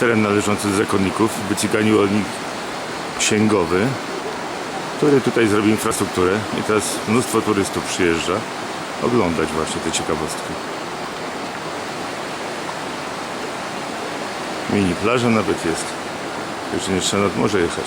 Teren należący do zakonników. Wycyganił od nich księgowy, który tutaj zrobił infrastrukturę i teraz mnóstwo turystów przyjeżdża oglądać właśnie te ciekawostki. Mini plaża nawet jest. Jeszcze nie trzeba nad morze jechać.